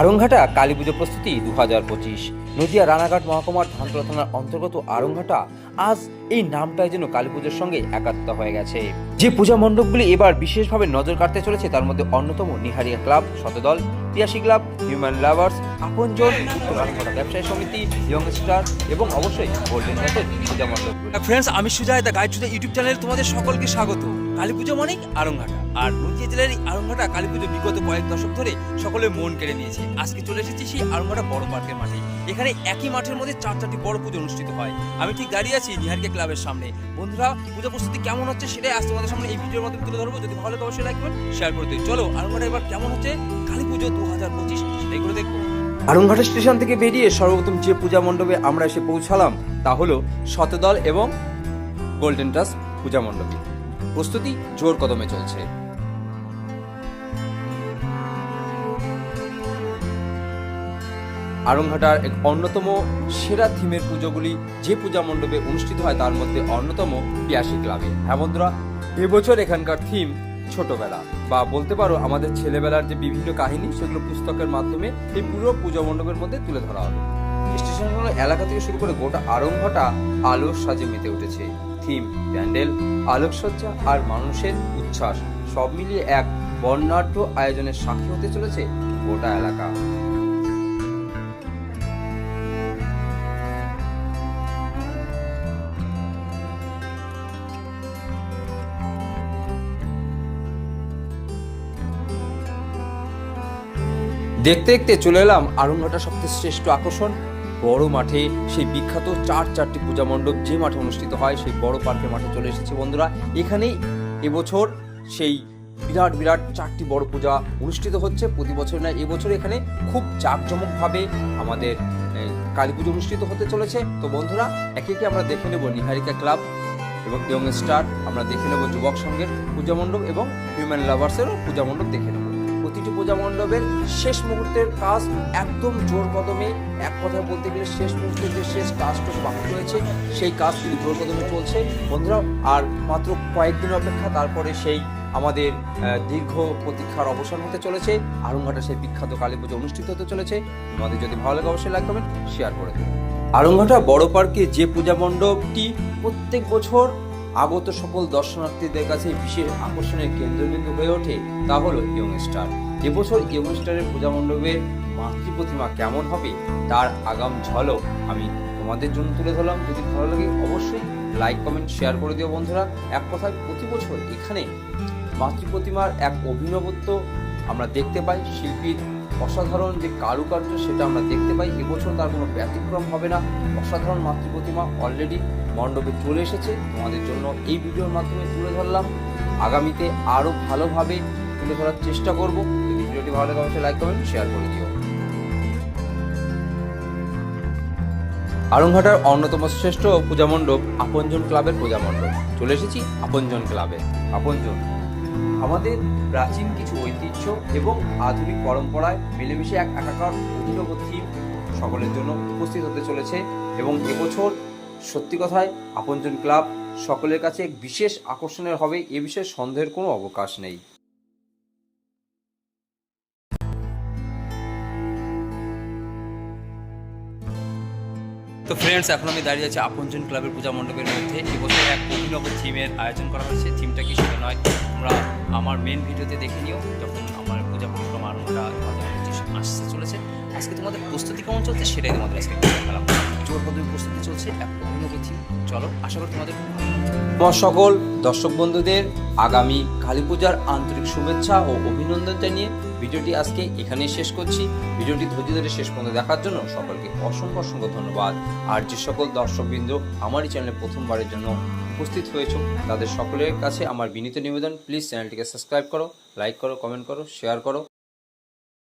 আরংঘাটা কালী পুজো প্রস্তুতি দু হাজার পঁচিশ। নদিয়া রানাঘাট মহকুমার ধানতলা থানার অন্তর্গত আরংঘাটা আজ এই নামটাই যেন কালী পুজোর সঙ্গে একাত্মতা হয়ে গেছে। যে পূজা মণ্ডপগুলি এবার বিশেষভাবে নজর কাটতে চলেছে, তার মধ্যে অন্যতম Niharia club Shatadal Piyasi club, human lovers, Apanjan ব্যবসায়ী সমিতি, ইয়ং স্টার এবং অবশ্যই গোল্ডেন পূজা মণ্ডপগুলি। ফ্রেন্ডস আমি Sujoy da guide to the YouTube চ্যানেলে তোমাদের সকলকে স্বাগত। কালী পুজো মানেই আরংঘাটা। আর নদিয়া জেলার এই আরংঘাটা কালী পুজো বিগত কয়েক দশক ধরে সকলে মন কেড়ে নিয়েছে। আজকে চলে এসেছি সেই আরংঘাটা বড় পার্কের মাঠে। এখানে একই মাঠের মধ্যে চার চারটি বড় পুজো অনুষ্ঠিত হয়। আমি ঠিক দাঁড়িয়ে আছি নিহারকে ক্লাবের সামনে। বন্ধুরা, পুজো প্রস্তুতি কেমন হচ্ছে সেটাই আজ তোমাদের সামনে এই ভিডিওর মাধ্যমে তুলে ধরবো। যদি ভালো লাগে অবশ্যই লাইক শেয়ার করে দিই চলো, আরংঘাটা এবার কেমন হচ্ছে? কালী পুজো দু হাজার পঁচিশ, সেটাই করে দেখব। আরংঘাটা স্টেশন থেকে বেরিয়ে সর্বপ্রথম যে পূজা মণ্ডপে আমরা এসে পৌঁছালাম, তা হলো শতদল এবং গোল্ডেন টাস পূজা মণ্ডপে। প্রস্তুতি জোর কদমে চলছে। আরংঘাটার এক অন্যতম সেরা থিমের পুজোগুলি যে পূজা মণ্ডপে অনুষ্ঠিত হয়, তার মধ্যে অন্যতম পিয়াসী ক্লাবে। হ্যাঁ বন্ধুরা, এবছর এখানকার থিম ছোটবেলা বা বলতে পারো আমাদের ছেলেবেলার যে বিভিন্ন কাহিনী, সেগুলো পুস্তকের মাধ্যমে এই পুরো পূজা মণ্ডপের মধ্যে তুলে ধরা হবে। স্টেশন এলাকা থেকে শুরু করে গোটা আরংঘটা আলোর সাজে মেতে উঠেছে। থিম, প্যান্ডেল, আলোকসজ্জা আর মানুষের উচ্ছ্বাস, সব মিলিয়ে এক বর্ণাঢ্য আয়োজনের সাক্ষী হতে চলেছে গোটা এলাকা। দেখতে দেখতে চলে এলাম আরংঘাটা সবচেয়ে শ্রেষ্ঠ আকর্ষণ বড় মাঠে সেই বিখ্যাত চার চারটি পূজা মণ্ডপ যে মাঠে অনুষ্ঠিত হয়, সেই বড় পার্কের মাঠে চলে এসেছে বন্ধুরা। এখানেই এবছর সেই বিরাট বিরাট চারটি বড় পূজা অনুষ্ঠিত হচ্ছে। প্রতি বছর না, এবছর এখানে খুব জাঁকজমকভাবে আমাদের কালী পুজো অনুষ্ঠিত হতে চলেছে। তো বন্ধুরা, একে একে আমরা দেখে নেব নিহারিকা ক্লাব এবং ইয়ং স্টার। আমরা দেখে নেব যুবক সংঘের পূজা মণ্ডপ এবং হিউম্যান লাভার্সেরও পূজা মণ্ডপ দেখে নেব। প্রতিটি পূজা মণ্ডপের শেষ মুহূর্তের কাজ একদম জোর কদমে। এক কথায় বলতে গেলে শেষ মুহূর্তের যে শেষ কাজটুকু বাকি রয়েছে, সেই কাজ কিন্তু জোর কদমে চলছে। বন্ধুরা, আর মাত্র কয়েকদিন অপেক্ষা, তারপরে সেই আমাদের দীর্ঘ প্রতীক্ষার অবসান হতে চলেছে। আরংঘাটা সেই বিখ্যাত কালী পুজো অনুষ্ঠিত হতে চলেছে। আমাদের যদি ভালো লাগে, অবশ্যই লাইক শেয়ার করে দেবেন আরংঘাটা বড় পার্কে যে পূজা মণ্ডপটি প্রত্যেক বছর আগত সকল দর্শনার্থীদের কাছে বিশেষ আকর্ষণের কেন্দ্রবিন্দু হয়ে ওঠে তা হলো ইয়ং স্টার। এবছর ইয়ং স্টারের পূজা মণ্ডপের মাতৃ প্রতিমা কেমন হবে, তার আগাম ঝলক আমি তোমাদের জন্য তুলে ধরলাম। যদি ভালো লাগে অবশ্যই লাইক কমেন্ট শেয়ার করে দিও বন্ধুরা। এক কথায় প্রতি বছর এখানে মাতৃ প্রতিমার এক অভিনবত্ব আমরা দেখতে পাই শিল্পীর অসাধারণ যে কারুকার্য সেটা আমরা দেখতে পাই, এবছর তার কোনো ব্যতিক্রম হবে না। অসাধারণ মাতৃ প্রতিমা অলরেডি মণ্ডপে চলে এসেছে। তোমাদের জন্য এই ভিডিওর মাধ্যমে তুলে ধরলাম। আগামীতে আরও ভালোভাবে তুলে ধরার চেষ্টা করব। যদি ভিডিওটি ভালো লাগে অবশ্যই লাইক কমেন্ট শেয়ার করে দিও। আরংঘাটার অন্যতম শ্রেষ্ঠ পূজা মণ্ডপ, আপনজন ক্লাবের পূজা মণ্ডপ। চলে এসেছি আপনজন ক্লাবে। আপনজন। আমাদের প্রাচীন কিছু ঐতিহ্য এবং আধুনিক পরম্পরায় মিলেমিশে এক একাকার অভিনব থিম সকলের জন্য উপস্থিত হতে চলেছে এবং এবছর সত্যি কথায় আপনজন ক্লাব সকলের কাছে এক বিশেষ আকর্ষণের হবে এ বিষয়ে সন্দেহের কোনো অবকাশ নেই। তো ফ্রেন্ডস এখন আমি দাঁড়িয়ে আছি আপনজন ক্লাবের পূজা মণ্ডপের মধ্যে। এবছর এক অভিনব থিমের আয়োজন করা হয়েছে থিমটা কি সেটা নয় আমরা আমার মেন ভিডিওতে দেখে নিও, যখন আমার পূজা পরিক্রমা আরম্ভটা আসতে চলেছে। আজকে তোমাদের প্রস্তুতি কেমন চলছে সেটাই তোমাদের আজকে জোর কদমে প্রস্তুতি চলছে চলো, আশা করি তোমাদের। আমার সকল দর্শক বন্ধুদের আগামী কালী পূজার আন্তরিক শুভেচ্ছা ও অভিনন্দন জানিয়ে ভিডিওটি আজকে এখানেই শেষ করছি। ভিডিওটি ধৈর্য ধরে শেষ পর্যন্ত দেখার জন্য সকলকে অসংখ্য অসংখ্য ধন্যবাদ। আর যে সকল দর্শকবৃন্দ আমার এই চ্যানেলে প্রথমবারের জন্য উপস্থিত হয়েছে, তাদের সকলের কাছে আমার বিনীত নিবেদন। প্লিজ চ্যানেলটিকে সাবস্ক্রাইব করো, লাইক করো, কমেন্ট করো, শেয়ার করো।